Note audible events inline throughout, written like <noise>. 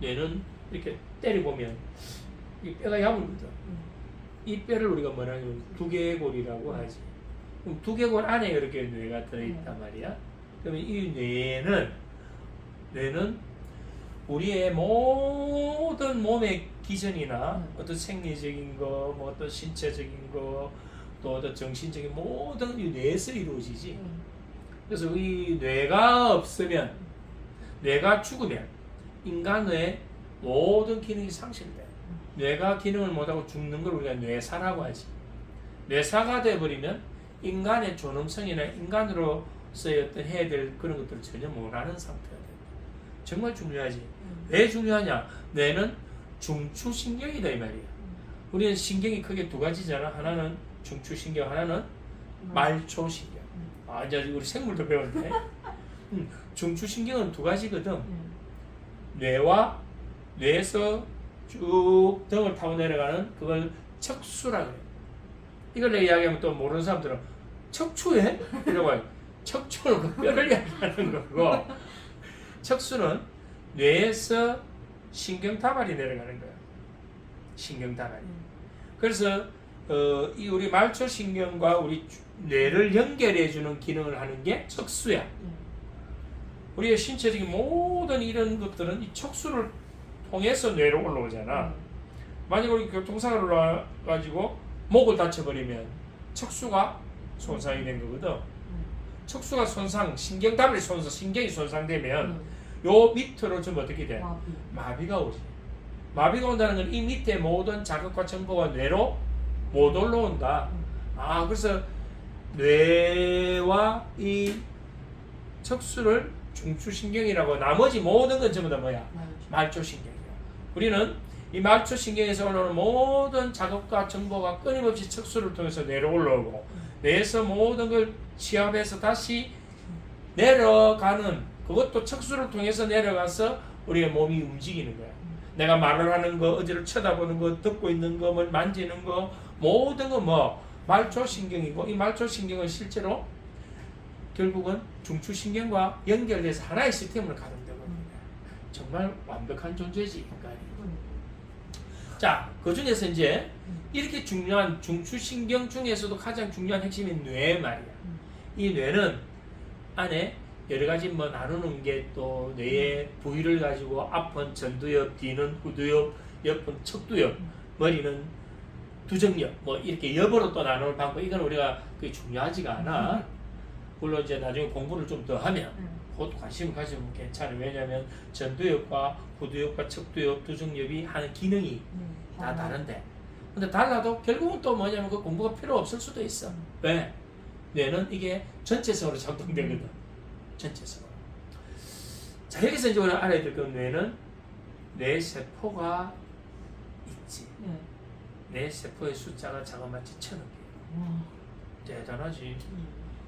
뇌는 이렇게 때려보면 이 뼈가 야물거든. 이 뼈를 우리가 뭐라 하냐면 두개골이라고 하지. 그럼 두개골 안에 이렇게 뇌가 들어있단 말이야. 그러면 이 뇌는 뇌는 우리의 모든 몸의 기전이나 음. 어떤 생리적인 거, 뭐 어떤 신체적인 거, 또 어떤 정신적인 모든 이 뇌에서 이루어지지. 그래서 이 뇌가 없으면 뇌가 죽으면 인간의 모든 기능이 상실돼. 뇌가 기능을 못하고 죽는 걸 우리가 뇌사라고 하지. 뇌사가 돼버리면 인간의 존엄성이나 인간으로서의 어떤 해야 될 그런 것들을 전혀 못하는 상태가 돼. 정말 중요하지. 왜 중요하냐? 뇌는 중추신경이다 이 말이야. 우리는 신경이 크게 두 가지잖아. 하나는 중추신경, 하나는 말초신경. 아 이제 우리 생물도 배웠네. <laughs> 음, 중추신경은 두 가지거든. 뇌와 뇌에서 쭉 등을 타고 내려가는 그걸 척수라 그래. 이걸 내 이야기하면 또 모르는 사람들은 척추에? 이러고 해요. 척추는 그 뼈를 이야기하는 거고 척수는 뇌에서 신경다발이 내려가는 거야. 신경다발이. 그래서 어, 이 우리 말초신경과 우리 주- 뇌를 연결해주는 기능을 하는 게 척수야. 우리의 신체적인 모든 이런 것들은 이 척수를 통해서 뇌로 올라오잖아. 만약 우리 교통사고를 올라가지고 목을 다쳐버리면 척수가 손상이 된 거거든. 척수가 손상, 신경다발이 손상, 신경이 손상되면 요 밑으로 좀 어떻게 돼? 마비 가 오지. 마비가 온다는 건 이 밑에 모든 자극과 정보가 뇌로 못 올라온다. 아, 그래서 뇌와 이 척수를 중추신경이라고 나머지 모든 건 전부 다 뭐야? 말초신경이야. 우리는 이 말초신경에서 올라오는 모든 자극과 정보가 끊임없이 척수를 통해서 뇌로 올라오고 뇌에서 모든 걸 취합해서 다시 내려가는 그것도 척수를 통해서 내려가서 우리의 몸이 움직이는 거야. 내가 말을 하는 거, 어디를 쳐다보는 거, 듣고 있는 거, 뭘 만지는 거, 모든 거 뭐 말초신경이고 이 말초신경은 실제로 결국은 중추신경과 연결돼서 하나의 시스템을 가동되거든요. 정말 완벽한 존재지 인간이. 자, 그 중에서 이제 이렇게 중요한 중추신경 중에서도 가장 중요한 핵심이 뇌 말이야. 이 뇌는 안에 여러 가지 뭐 나누는 게 또 뇌의 부위를 가지고 앞은 전두엽, 뒤는 후두엽, 옆은 척두엽, 머리는 두정엽, 뭐 이렇게 엽으로 또 나누는 방법. 이건 우리가 그게 중요하지가 않아. 물론 이제 나중에 공부를 좀 더 하면 그것도 관심 가지면 괜찮아요. 왜냐하면 전두엽과 후두엽과 척두엽, 두정엽이 하는 기능이 다 다른데. 근데 달라도 결국은 또 뭐냐면 그 공부가 필요 없을 수도 있어. 왜? 뇌는 이게 전체적으로 작동되거든. 전체적으로. 자, 여기서 이제 우리가 알아야 될 건 뇌는 뇌세포가 있지. 뇌세포의 숫자가 자그마치 천억 개. 대단하지.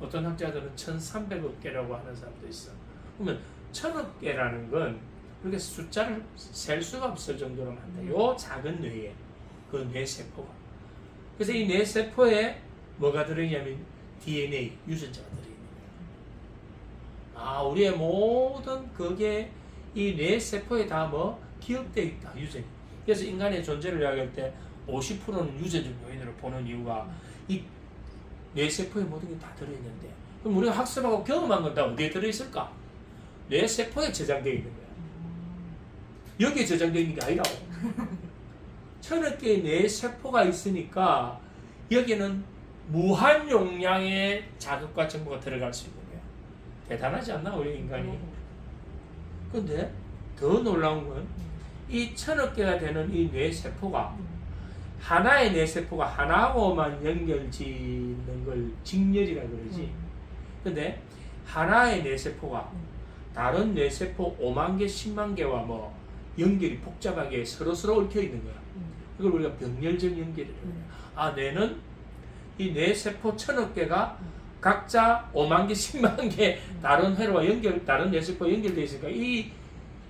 어떤 학자들은 1,300억 개라고 하는 사람도 있어. 그러면 천억 개라는 건 그렇게 숫자를 셀 수가 없을 정도로 많다. 요 작은 뇌에 그 뇌세포가. 그래서 이 뇌세포에 뭐가 들어있냐면 DNA, 유전자가 들어있는 거야. 아, 우리의 모든 그게 이 뇌세포에 다 뭐 기억되어 있다, 유전. 그래서 인간의 존재를 이야기할 때 50%는 유전적 요인으로 보는 이유가 이 뇌세포에 모든 게 다 들어있는데 그럼 우리가 학습하고 경험한 건 다 어디에 들어있을까? 뇌세포에 저장되어 있는 거야. 여기에 저장되어 있는 게 아니라고. <laughs> 천억 개의 뇌세포가 있으니까 여기는 무한 용량의 자극과 정보가 들어갈 수 있는 거야. 대단하지 않나 우리 인간이? 근데 더 놀라운 건 이 천억 개가 되는 이 뇌세포가 하나의 뇌세포가 하나하고만 연결짓는 걸 직렬이라 그러지. 근데 하나의 뇌세포가 다른 뇌세포 5만 개, 10만 개와 뭐 연결이 복잡하게 서로서로 얽혀 있는 거야. 이걸 우리가 병렬적 연결이라고 해요. 아, 뇌는 이 뇌세포 천억 개가 각자 5만 개, 10만 개 다른 회로와 연결, 다른 뇌세포 연결되어 있으니까 이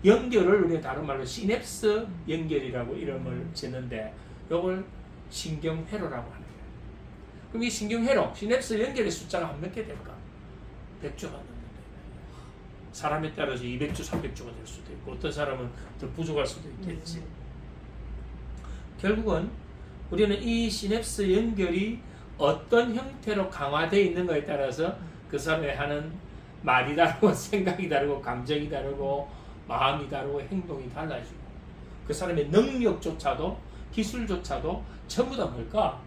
연결을 우리가 다른 말로 시냅스 연결이라고 이름을 짓는데 요걸 신경회로라고 하는 거예요. 그럼 이 신경회로, 시냅스 연결의 숫자가 한 몇 개 될까? 100조가 넘는다. 사람에 따라서 200주, 300주가 될 수도 있고 어떤 사람은 더 부족할 수도 음. 있겠지. 결국은 우리는 이 시냅스 연결이 어떤 형태로 강화되어 있는가에 따라서 그 사람이 하는 말이 다르고 <laughs> 생각이 다르고 감정이 다르고 마음이 다르고 행동이 달라지고 그 사람의 능력조차도 기술조차도 전부 다 뭘까?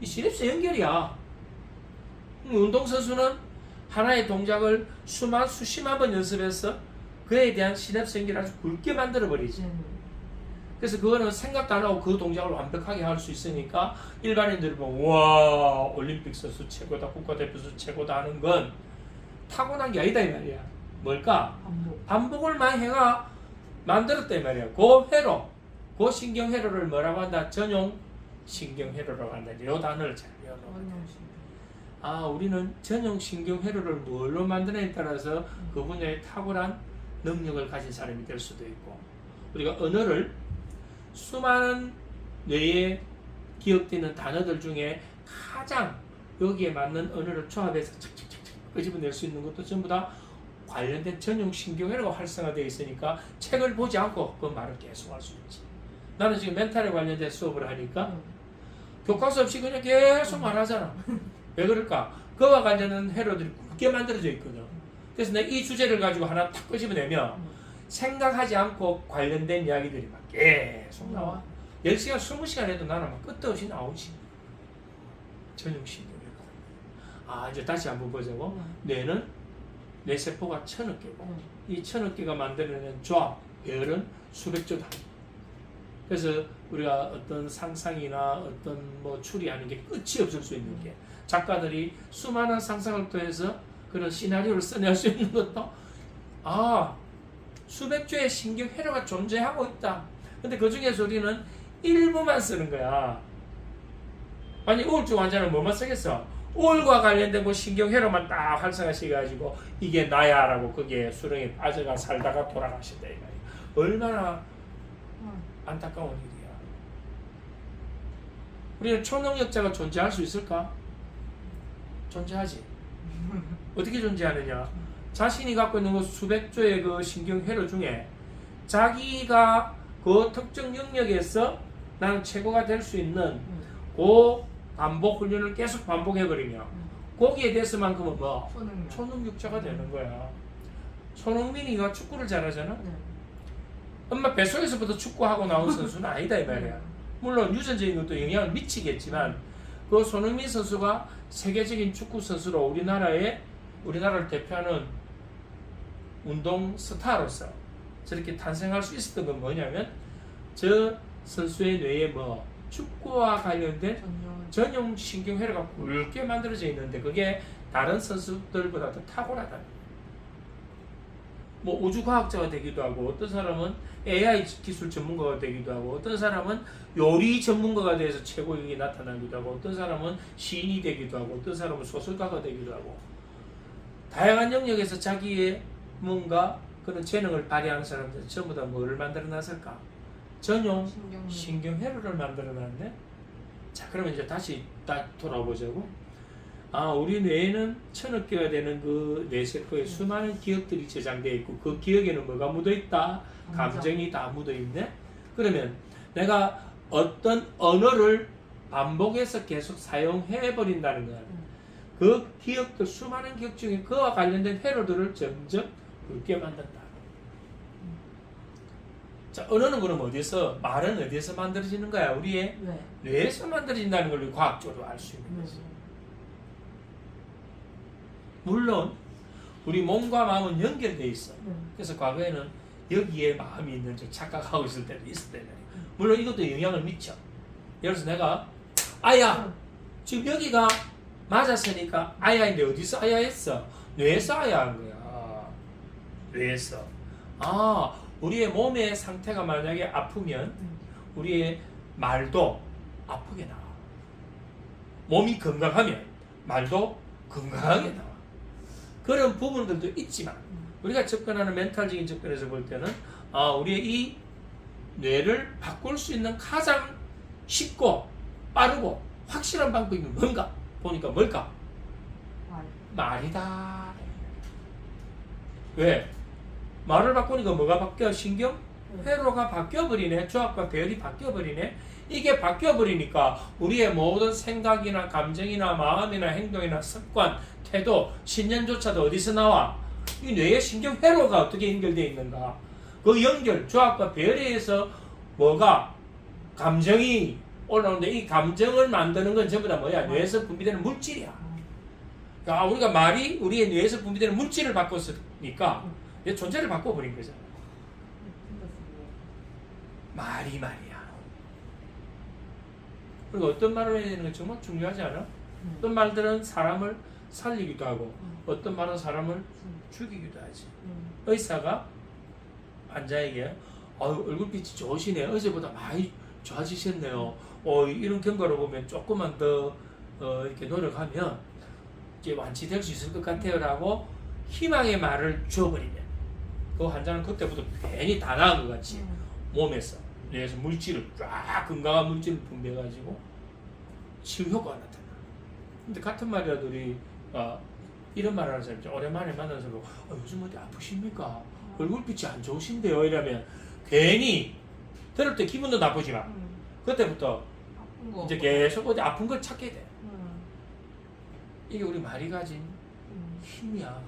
이 시냅스 연결이야. 음, 운동선수는 하나의 동작을 수만 수십만 번 연습해서 그에 대한 시냅스 연결을 아주 굵게 만들어 버리지. 네. 그래서 그거는 생각도 안 하고 그 동작을 완벽하게 할 수 있으니까 일반인들이 보면 와 올림픽 선수 최고다 국가대표 선수 최고다 하는 건 타고난 게 아니다 이 말이야 뭘까 반복. 반복을 많이 해가 만들었다 이 말이야 그 회로 그 신경 회로를 뭐라고 한다 전용 신경 회로라고 한다 이 단어를 잘 원형식. 아 우리는 전용 신경 회로를 뭘로 만드느냐에 따라서 그 분야에 탁월한 능력을 가진 사람이 될 수도 있고 우리가 언어를 수많은 뇌에 기억되는 단어들 중에 가장 여기에 맞는 언어를 조합해서 착착착착 끄집어낼 수 있는 것도 전부 다 관련된 전용 신경회로가 활성화되어 있으니까 책을 보지 않고 그 말을 계속 할 수 있지. 나는 지금 멘탈에 관련된 수업을 하니까 네. 교과서 없이 그냥 계속 말하잖아. 왜 그럴까? 그와 관련된 회로들이 굵게 만들어져 있거든. 그래서 내가 이 주제를 가지고 하나 탁 끄집어내면 생각하지 않고 관련된 이야기들이 막 계속 나와. 10시간, 20시간 해도 나는 막 끝도 없이 나오지. 전용신경회로. 아, 이제 다시 한번 보자고. 뇌는 뇌세포가 천억 개고, 이 천억 개가 만들어내는 조합, 배열은 수백 조다. 그래서 우리가 어떤 상상이나 어떤 뭐 추리하는 게 끝이 없을 수 있는 게 작가들이 수많은 상상을 통해서 그런 시나리오를 써낼 수 있는 것도 아 수백 조의 신경 회로가 존재하고 있다. 근데 그 중에서 우리는 일부만 쓰는 거야. 아니 우울증 환자는 뭐만 쓰겠어? 우울과 관련된 그 신경 회로만 딱 활성화시켜가지고 이게 나야라고 거기에 수렁에 빠져가 살다가 돌아가신다 이 말이야. 얼마나 안타까운 일이야. 우리는 초능력자가 존재할 수 있을까? 존재하지. <laughs> 어떻게 존재하느냐? 자신이 갖고 있는 그 수백 조의 그 신경회로 중에 자기가 그 특정 영역에서 나는 최고가 될 수 있는 그 반복 훈련을 계속 반복해버리면 거기에 대해서만큼은 뭐 초능력. 초능력자가 되는 거야. 손흥민이가 축구를 잘하잖아. 네. 엄마 뱃속에서부터 축구하고 나온 선수는 아니다 이 말이야. 물론 유전적인 것도 영향을 미치겠지만 그 손흥민 선수가 세계적인 축구 선수로 우리나라에 우리나라를 대표하는 운동 스타로서 저렇게 탄생할 수 있었던 건 뭐냐면 저 선수의 뇌에 뭐 축구와 관련된 전용. 전용 신경회로가 굵게 만들어져 있는데 그게 다른 선수들보다 더 탁월하다. 뭐 우주 과학자가 되기도 하고 어떤 사람은 AI 기술 전문가가 되기도 하고 어떤 사람은 요리 전문가가 돼서 최고력이 나타나기도 하고 어떤 사람은 시인이 되기도 하고 어떤 사람은 소설가가 되기도 하고 다양한 영역에서 자기의 뭔가 그런 재능을 발휘하는 사람들 전부 다 뭐를 만들어 놨을까? 전용 신경. 신경회로를 만들어 놨네. 자, 그러면 이제 다시 딱 돌아보자고. 아, 우리 뇌에는 천억 개가 되는 그 뇌세포에 수많은 기억들이 저장되어 있고 그 기억에는 뭐가 묻어 있다? 감정이 다 묻어 있네. 그러면 내가 어떤 언어를 반복해서 계속 사용해 버린다는 거야. 그 기억들 수많은 기억 중에 그와 관련된 회로들을 점점 굵게 만든다. 자, 언어는 그럼 어디서 말은 어디서 만들어지는 거야? 우리의 네. 뇌에서 만들어진다는 걸 과학적으로 알 수 있는 네. 거지. 물론 우리 몸과 마음은 연결돼 있어. 네. 그래서 과거에는 여기에 마음이 있는 줄 착각하고 있을 때도 있었단 말이야. 물론 이것도 영향을 미쳐. 예를 들어서 내가 아야 지금 여기가 맞았으니까 아야인데 어디서 아야 했어? 뇌에서 아야 한 거야. 뇌에서. 아 우리의 몸의 상태가 만약에 아프면 음. 우리의 말도 아프게 나와. 몸이 건강하면 말도 건강하게 나와. 그런 부분들도 있지만 우리가 접근하는 멘탈적인 접근에서 볼 때는 아, 우리의 이 뇌를 바꿀 수 있는 가장 쉽고 빠르고 확실한 방법이 뭔가 보니까 뭘까? 말. 말이다. 왜? 말을 바꾸니까 뭐가 바뀌어? 신경? 네. 회로가 바뀌어버리네. 조합과 배열이 바뀌어버리네. 이게 바뀌어버리니까 우리의 모든 생각이나 감정이나 마음이나 행동이나 습관, 태도, 신념조차도 어디서 나와? 이 뇌의 신경 회로가 어떻게 연결되어 있는가? 그 연결, 조합과 배열에 의해서 뭐가 감정이 올라오는데 이 감정을 만드는 건 전부 다 뭐야? 뇌에서 분비되는 물질이야. 야, 우리가 말이 우리의 뇌에서 분비되는 물질을 바꿨으니까 내 존재를 바꿔버린 거잖아. 말이 말이야. 그리고 어떤 말을 해야 되는 건 정말 중요하지 않아? 어떤 말들은 사람을 살리기도 하고 어떤 말은 사람을 죽이기도 하지. 의사가 환자에게 아유, 얼굴빛이 좋으시네. 어제보다 많이 좋아지셨네요. 어, 이런 경과를 보면 조금만 더 어, 이렇게 노력하면 이제 완치될 수 있을 것 같아요라고 희망의 말을 줘버리면 그 환자는 그때부터 괜히 다 나은 것 같이 몸에서 뇌에서 물질을 쫙 건강한 물질을 분비해가지고 치유 효과가 나타나. 근데 같은 말이라도 우리 어, 이런 말 하는 사람이. 오랜만에 만난 사람 어, 요즘 어디 아프십니까? 얼굴빛이 안 좋으신데요? 이러면 괜히 들을 때 기분도 나쁘지만 그때부터 이제 계속 어디 아픈 걸 찾게 돼. 이게 우리 말이 가진 힘이야.